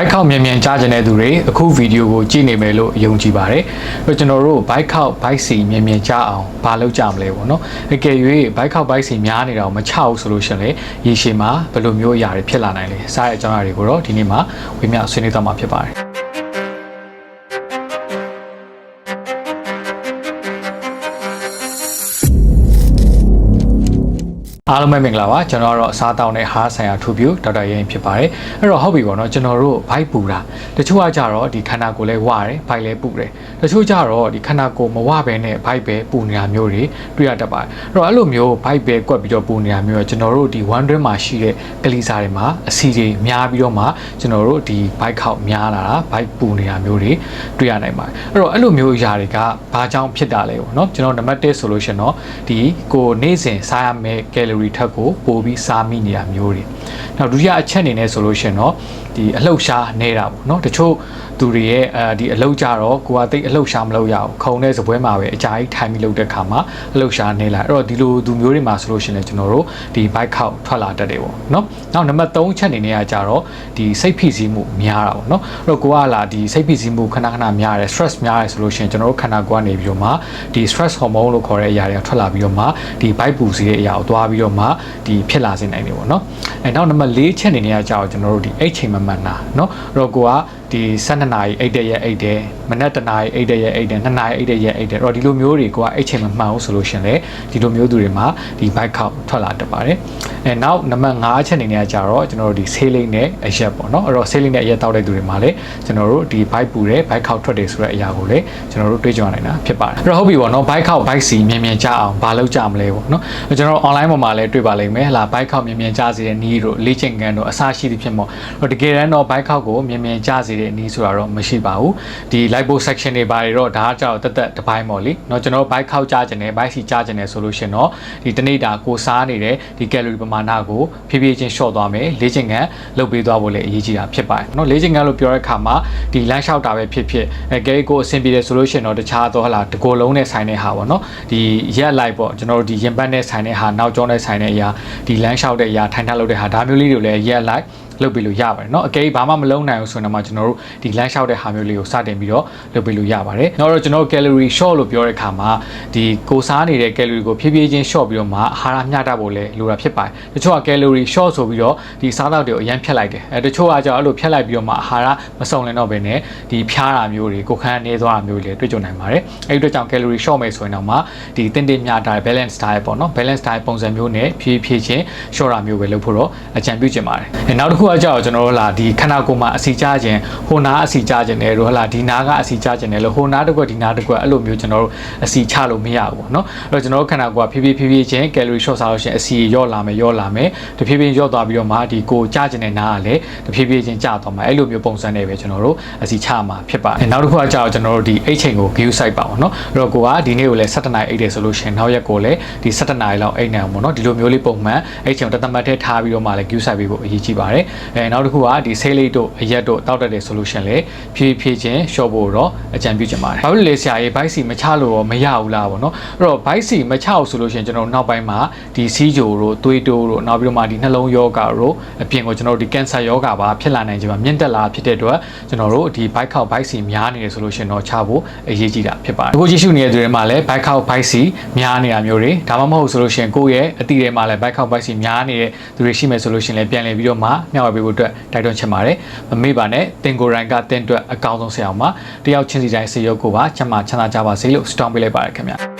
ဘိုက်ခောက်မြန်မြန်ကြားကျင်တဲ့သူတွေအခုဗီဒီယိုကိုကြည့်နေမယ်လို့ယုံကြည်ပါတယ်။အဲ့တော့ကျွန်တော်တို့ဘိုက်ခောက်ဘိုက်စီမြန်မြန်ကြားအောင်ဘာလုပ်ကြမလဲပေါ့နော်။အကယ်၍ဘိုက်ခောက်ဘိုက်စီများနေတာကိုမချဘူးဆိုလို့ရှရင်လေရေရှည်မှာဘယ်လိုမျိုးအရာတွေဖြစ်လာနိုင်လဲ။စားတဲ့အကြောင်းအရာတွေကိုတော့ဒီနေ့မှာဝေမျှဆွေးနွေးသွားမှာဖြစ်ပါတယ်။ အားလုံးပဲမင်္ဂလာပါကျွန်တော်ကတော့အစားတောင်းတဲ့ဟားဆိုင်ရာထူပြူဒေါက်တာရဲရင်ဖြစ်ပါတယ်အဲ့တော့ဟုတ်ပြီပေါ့နော်ကျွန်တော်တို့ဘိုက်ပူတာတချို့ကကြတော့ဒီခန္ဓာကိုယ်လဲဝရတယ်ဘိုက်လဲပူတယ်တချို့ကြတော့ဒီခန္ဓာကိုယ်မဝဘဲနဲ့ဘိုက်ပဲပူနေတာမျိုးတွေတွေ့ရတတ်ပါတယ်အဲ့တော့အဲ့လိုမျိုးဘိုက်ပဲကွက်ပြီးတော့ပူနေတာမျိုးကကျွန်တော်တို့ဒီ one drink မှာရှိတဲ့ကလီစာတွေမှာအဆီတွေများပြီးတော့မှကျွန်တော်တို့ဒီဘိုက်ခောက်များလာတာဘိုက်ပူနေတာမျိုးတွေတွေ့ရနိုင်ပါတယ်အဲ့တော့အဲ့လိုမျိုးအရာတွေကဘာကြောင့်ဖြစ်တာလဲပေါ့နော်ကျွန်တော်နံပါတ်1ဆိုလို့ရှင်တော့ဒီကိုနေ့စဉ်စားရမယ့်ကယ်လိုရီထက်ကိုပိုပြီးစားမိနေတာမျိုးတွေနောက်ဒုတိယအချက်အနေနဲ့ဆိုလို့ရှင်တော့ဒီအလှုပ်ရှားနေတာပေါ့နော်တချို့ သူတွေရဲ့အဲဒီအလုတ်ကြတော့ကိုကတိတ်အလုတ်ရှာမလုပ်ရအောင်ခုံတဲ့စပွဲမှာပဲအကြိုက်ထိုင်ပြီးလုပ်တဲ့ခါမှာအလုတ်ရှာနေလာအဲ့တော့ဒီလိုသူမျိုးတွေမှာဆိုလို့ရှိရင်လည်းကျွန်တော်တို့ဒီ bike out ထွက်လာတတ်တယ်ပေါ့နော်နောက်နံပါတ်3ချက်အနေနဲ့ကကြတော့ဒီစိတ်ဖိစီးမှုများတာပေါ့နော်အဲ့တော့ကိုကလာဒီစိတ်ဖိစီးမှုခဏခဏများတယ် stress များတယ်ဆိုလို့ရှိရင်ကျွန်တော်တို့ခန္ဓာကိုယ်ကနေပြီးတော့မှဒီ stress hormone လို့ခေါ်တဲ့အရာတွေကထွက်လာပြီးတော့မှဒီ bike ပူစီးတဲ့အရာကိုသွားပြီးတော့မှဒီဖြစ်လာစေနိုင်တယ်ပေါ့နော်အဲနောက်နံပါတ်4ချက်အနေနဲ့ကကြတော့ကျွန်တော်တို့ဒီအဲ့ချိန်မမှန်တာနော်အဲ့တော့ကိုက ဒီ12နာရီအိတ်တဲ့ရက်အိတ်တယ်မနက်တနာရီအိတ်တဲ့ရက်အိတ်တယ်2နာရီအိတ်တဲ့ရက်အိတ်တယ်အဲ့တော့ဒီလိုမျိုးတွေကိုကအိတ်ချိန်မမှန်ဘူးဆိုလို့ရှင်လေဒီလိုမျိုးသူတွေမှာဒီ bike ခောက်ထွက်လာတတ်ပါတယ်အဲနောက်နံပါတ်5ချက်အနေနဲ့ကကြတော့ကျွန်တော်တို့ဒီ sailing နဲ့အရက်ပေါ့နော်အဲ့တော့ sailing နဲ့အရက်တောက်တဲ့သူတွေမှာလည်းကျွန်တော်တို့ဒီ bike ပူတယ် bike ခောက်ထွက်တယ်ဆိုတဲ့အရာကိုလည်းကျွန်တော်တို့တွေ့ကြုံရနိုင်တာဖြစ်ပါတယ်အဲ့တော့ဟုတ်ပြီပေါ့နော် bike ခောက် bike စီမြင်မြင်ကြအောင်ဘာလုပ်ကြမလဲပေါ့နော်ကျွန်တော် online ပေါ်မှာလည်းတွေ့ပါလိမ့်မယ်ဟလာ bike ခောက်မြင်မြင်ကြစေတဲ့နီးတို့လေ့ကျင့်ခန်းတို့အစားရှိသဖြင့်ပေါ့တကယ်တမ်းတော့ bike ခောက်ကိုမြင်မြင်ကြစေတဲ့နည်းဆိုတာတော့မရှိပါဘူးဒီ live box section တွေပါတယ်တော့ဒါကကြောက်တက်တက်တစ်ပိုင်းပေါ့လीเนาะကျွန်တော်တို့ bike ခောက်ကြခြင်းနဲ့ bike စီကြခြင်းနဲ့ဆိုလို့ရှင်တော့ဒီတနေ့တာကိုစားနေတဲ့ဒီ calorie ပမာဏကိုဖြည်းဖြည်းချင်း short သွားမယ်လေ့ကျင့်ခန်းလုပ်ပေးသွားဖို့လည်းအရေးကြီးတာဖြစ်ပါတယ်เนาะလေ့ကျင့်ခန်းလို့ပြောတဲ့အခါမှာဒီလမ်းလျှောက်တာပဲဖြစ်ဖြစ်အဲကဲကိုအဆင်ပြေတယ်ဆိုလို့ရှင်တော့တခြားတော့ဟလာတကိုယ်လုံးနဲ့ဆိုင်တဲ့ဟာပေါ့เนาะဒီရက်လိုက်ပေါ့ကျွန်တော်တို့ဒီရင်ပတ်နဲ့ဆိုင်တဲ့ဟာနောက်ကျောနဲ့ဆိုင်တဲ့အရာဒီလမ်းလျှောက်တဲ့အရာထိုင်ထလုပ်တဲ့ဟာဒါမျိုးလေးတွေလည်းရက်လိုက် လုပ်ပေးလို့ရပါတယ်เนาะအကယ်ဘာမှမလုံးနိုင်ဘူးဆိုရင်တော့မှကျွန်တော်တို့ဒီလမ်းလျှောက်တဲ့ဟာမျိုးလေးကိုစတင်ပြီးတော့လုပ်ပေးလို့ရပါတယ်နောက်တော့ကျွန်တော်တို့ calorie short လို့ပြောတဲ့အခါမှာဒီကိုစားနေတဲ့ calorie ကိုဖြည်းဖြည်းချင်း short ပြီးတော့မှအာဟာရမျှတဖို့လည်းလိုတာဖြစ်ပါတယ်တချို့က calorie short ဆိုပြီးတော့ဒီစားတော့တွေကိုအရင်ဖြတ်လိုက်တယ်အဲတချို့ကကြောက်အဲ့လိုဖြတ်လိုက်ပြီးတော့မှအာဟာရမစုံလင်တော့ဘဲနဲ့ဒီဖျားတာမျိုးတွေကိုခန်းနေသွားတာမျိုးတွေတွေ့ကြုံနိုင်ပါတယ်အဲ့ဒီအတွက်ကြောင့် calorie short မယ်ဆိုရင်တော့မှဒီတင်းတင်းမျှတာ balance diet ပေါ့နော် balance diet ပုံစံမျိုးနဲ့ဖြည်းဖြည်းချင်း short တာမျိုးပဲလုပ်ဖို့တော့အကြံပြုချင်ပါတယ်အဲနောက်တစ်ခုက ကကြောက်ကျွန်တော်တို့လာဒီခန္ဓာကိုယ်မှာအစီကြခြင်းဟိုနာအစီကြခြင်းတယ်တို့ဟလာဒီနာကအစီကြခြင်းတယ်လို့ဟိုနာတစ်ခွက်ဒီနာတစ်ခွက်အဲ့လိုမျိုးကျွန်တော်တို့အစီချလို့မရဘူးပေါ့နော်အဲ့တော့ကျွန်တော်တို့ခန္ဓာကိုယ်ကဖြည်းဖြည်းဖြည်းဖြည်းချင်း calorie short စားလို့ရှိရင်အစီရော့လာမယ်ရော့လာမယ်တဖြည်းဖြည်းရော့သွားပြီးတော့မှဒီကိုကြခြင်းတဲ့နာကလည်းတဖြည်းဖြည်းချင်းကျသွားမှာအဲ့လိုမျိုးပုံစံနဲ့ပဲကျွန်တော်တို့အစီချမှာဖြစ်ပါတယ်နောက်တစ်ခုကကြောက်ကျွန်တော်တို့ဒီအိတ်ချိန်ကို view site ပါပေါ့နော်အဲ့တော့ကိုကဒီနေ့ကိုလည်း17နာရီအိတ်တယ်ဆိုလို့ရှိရင်နောက်ရက်ကိုလည်းဒီ17နာရီလောက်အိတ်နေအောင်ပေါ့နော်ဒီလိုမျိုးလေးပုံမှန်အိတ်ချိန်ကိုတသက်မှတ်ထဲထားပြီးတော့မှလည်း view site ပေးဖို့အရေးကြီးပါတယ်အဲနောက်တစ်ခုကဒီ sale လေးတို့အရက်တို့တောက်တက်တဲ့ solution လေဖြည်းဖြည်းချင်း short ဖို့တော့အကြံပြုချင်ပါတယ်။ဘာလို့လဲဆရာကြီး bike စီမချလို့တော့မရဘူးလားပေါ့နော်။အဲ့တော့ bike စီမချအောင်ဆိုလို့ရှိရင်ကျွန်တော်နောက်ပိုင်းမှာဒီစီးကြိုတို့သွေးတိုးတို့နောက်ပြီးတော့မှဒီနှလုံးယောဂတို့အပြင်ကိုကျွန်တော်တို့ဒီ cancer ယောဂပါဖြစ်လာနိုင်ခြင်းမှာမြင့်တက်လာဖြစ်တဲ့အတွက်ကျွန်တော်တို့ဒီ bike ခောက် bike စီများနေတယ်ဆိုလို့ရှိရင်တော့ချဖို့အရေးကြီးတာဖြစ်ပါတယ်။အခုကြည့်ရှုနေတဲ့သူတွေမှာလည်း bike ခောက် bike စီများနေတာမျိုးတွေဒါမှမဟုတ်ဆိုလို့ရှိရင်ကိုယ့်ရဲ့အတိတွေမှာလည်း bike ခောက် bike စီများနေတဲ့သူတွေရှိမယ်ဆိုလို့ရှိရင်လည်းပြန်လည်ပြီးတော့မှမျှဝေပေးဖို့အတွက်တိုက်တွန်းချင်ပါတယ်။မမေ့ပါနဲ့တင်ကိုယ်တိုင်ကတင်အတွက်အကောင်းဆုံးဆရာအောင်ပါတယောက်ချင်းစီတိုင်းစေရုပ်ကိုပါချမ်းသာချမ်းသာကြပါစေလို့ဆုတောင်းပေးလိုက်ပါတယ်ခင်ဗျာ